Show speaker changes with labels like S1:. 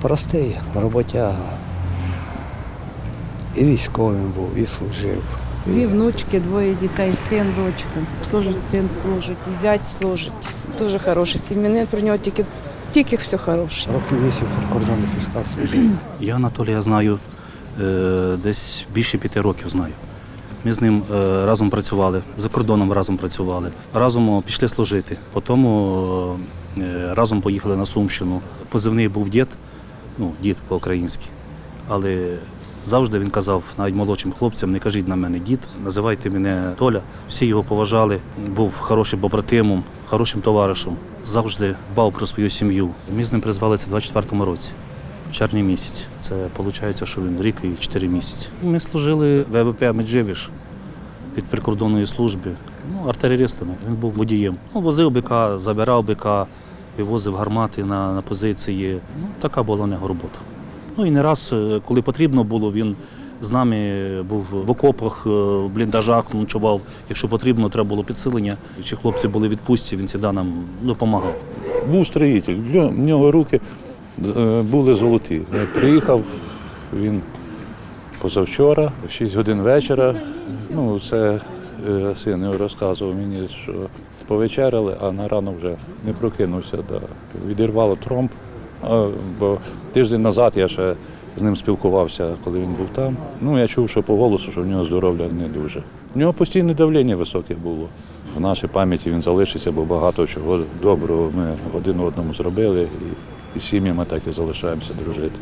S1: Простий, роботяга. І військовим був, і служив.
S2: Дві внучки, двоє дітей, син, дочка. Теж син служить, і зять служить. Дуже хороший сім'янин, про нього тільки, тільки все хороше.
S1: Років вісім в кордонних військах служив.
S3: Я Анатолія знаю е, десь більше п'яти років знаю. Ми з ним е, разом працювали, за кордоном разом працювали, разом пішли служити. Потім е, разом поїхали на Сумщину. Позивний був дід, ну, дід по-українськи. Але завжди він казав навіть молодшим хлопцям, не кажіть на мене дід, називайте мене Толя. Всі його поважали, був хорошим побратимом, хорошим товаришем, завжди дбав про свою сім'ю. Ми з ним призвалися у 24-му році в червні місяці. Це виходить, що він рік і 4 місяці. Ми служили в ВВП Меджибіж під прикордонною службі, ну, артилерістами. Він був водієм. Ну, возив бика, забирав бика, вивозив гармати на, на позиції. Ну, така була нього робота. Ну і не раз, е, коли потрібно було, він з нами був в окопах, е, в бліндажах ночував. Якщо потрібно, треба було підсилення. Чи хлопці були відпустці, він завжди нам допомагав.
S4: був строїтель. В нього- руки е, були золоті. Приїхав він позавчора, в 6 годин вечора. Ну, це син його розказував мені, що повечеряли, а на рано вже не прокинувся. Да. Відірвало тромб. Бо тиждень назад я ще з ним спілкувався, коли він був там. Ну, я чув, що по голосу, що в нього здоров'я не дуже. У нього постійне давлення високе було. В нашій пам'яті він залишиться, бо багато чого доброго ми один одному зробили, і, сім'ями так і залишаємося дружити.